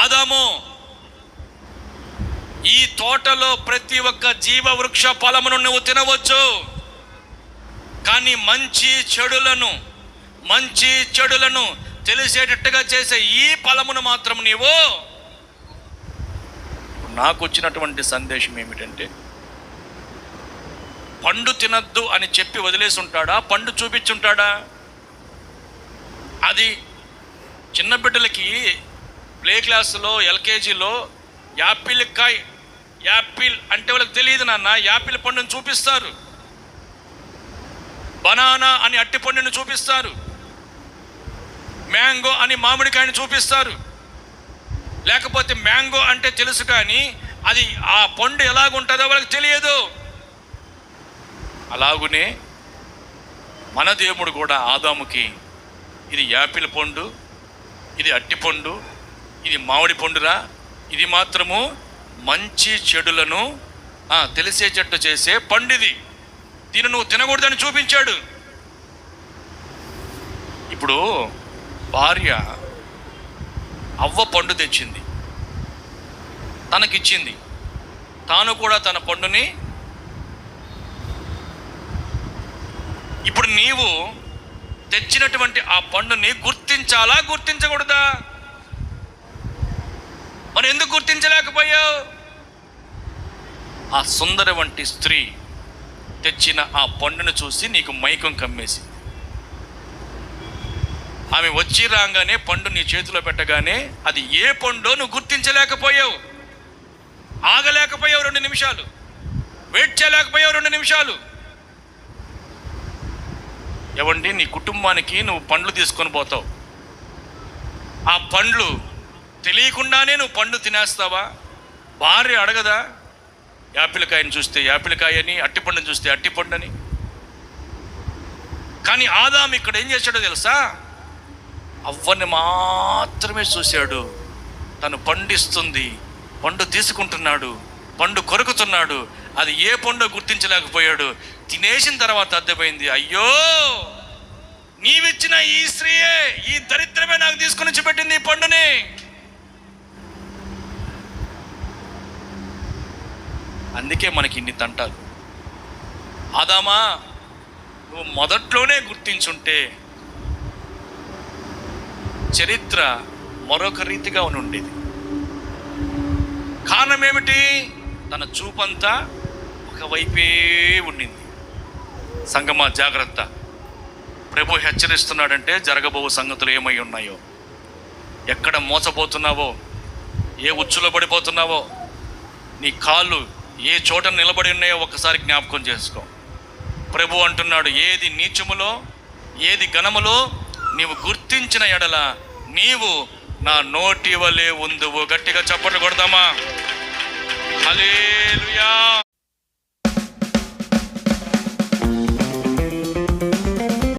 ఆదాము ఈ తోటలో ప్రతి ఒక్క జీవవృక్ష ఫలమును నువ్వు తినవచ్చు. కానీ మంచి చెడులను మంచి చెడులను తెలిసేటట్టుగా చేసే ఈ ఫలమును మాత్రం నీవు నాకు వచ్చినటువంటి సందేశం ఏమిటంటే పండు తినద్దు అని చెప్పి వదిలేసి ఉంటాడా? పండు చూపించుంటాడా అది చిన్న బిడ్డలకి ప్లే క్లాస్లో ఎల్కేజీలో యాపిల్ కాయ్ యాపిల్ అంటే వాళ్ళకి తెలియదు నాన్న యాపిల్ పండుని చూపిస్తారు. బనానా అని అట్టి పండుని చూపిస్తారు. మ్యాంగో అని మామిడికాయని చూపిస్తారు. లేకపోతే మ్యాంగో అంటే తెలుసు కానీ అది ఆ పండు ఎలాగుంటుందో వాళ్ళకి తెలియదు. అలాగునే మన దేవుడు కూడా ఆదాముకి ఇది యాపిల్ పండు ఇది అట్టి పండు ఇది మామిడి పండురా. ఇది మాత్రము మంచి చెడులను తెలిసే చెట్టు చేసే పండిది. దీన్ని నువ్వు తినకూడదని చూపించాడు. ఇప్పుడు భార్య అవ్వ పండు తెచ్చింది. తనకిచ్చింది. తాను కూడా తన పండుని ఇప్పుడు నీవు తెచ్చినటువంటి ఆ పండుని గుర్తించాలా గుర్తించకూడదా? మరి ఎందుకు గుర్తించలేకపోయావు? ఆ సుందర వంటి స్త్రీ తెచ్చిన ఆ పండును చూసి నీకు మైకం కమ్మేసి ఆమె వచ్చి రాగానే పండు నీ చేతిలో పెట్టగానే అది ఏ పండో నువ్వు గుర్తించలేకపోయావు. ఆగలేకపోయావు రెండు నిమిషాలు. వెయిట్ చేయలేకపోయావు రెండు నిమిషాలు. ఎవండి నీ కుటుంబానికి నువ్వు పండ్లు తీసుకొని పోతావు. ఆ పండ్లు తెలియకుండానే నువ్వు పండు తినేస్తావా? భార్య అడగదా? యాపిల్కాయని చూస్తే యాపిల్ అట్టిపండుని చూస్తే అట్టిపండుని. కానీ ఆదాం ఇక్కడ ఏం చేశాడో తెలుసా? అవ్వని మాత్రమే చూశాడు. తను పండిస్తుంది పండు తీసుకుంటున్నాడు పండు కొరుకుతున్నాడు. అది ఏ పండు గుర్తించలేకపోయాడు. తినేసిన తర్వాత అర్థమైంది అయ్యో! నీవిచ్చిన ఈ స్త్రీయే ఈ దరిద్రమే నాకు తీసుకుని పెట్టింది ఈ పండుని. అందుకే మనకి ఇన్ని తంటాలు. ఆదామా నువ్వు మొదట్లోనే గుర్తించుంటే చరిత్ర మరొక రీతిగా ఉండేది కారణం ఏమిటి తన చూపంతా ఒకవైపే ఉండింది. సంగమా జాగ్రత్త. ప్రభు హెచ్చరిస్తున్నాడంటే జరగబో సంగతులు ఏమై ఉన్నాయో? ఎక్కడ మోసపోతున్నావో? ఏ ఉచ్చులో పడిపోతున్నావో? నీ కాళ్ళు ఏ చోట నిలబడి ఉన్నాయో ఒక్కసారి జ్ఞాపకం చేసుకో. ప్రభు అంటున్నాడు ఏది నీచములో ఏది ఘనములో నీవు గుర్తించిన ఎడల నీవు నా నోటి వలె ఉందువు. గట్టిగా చప్పట్లు కొడదామా? హల్లెలూయా!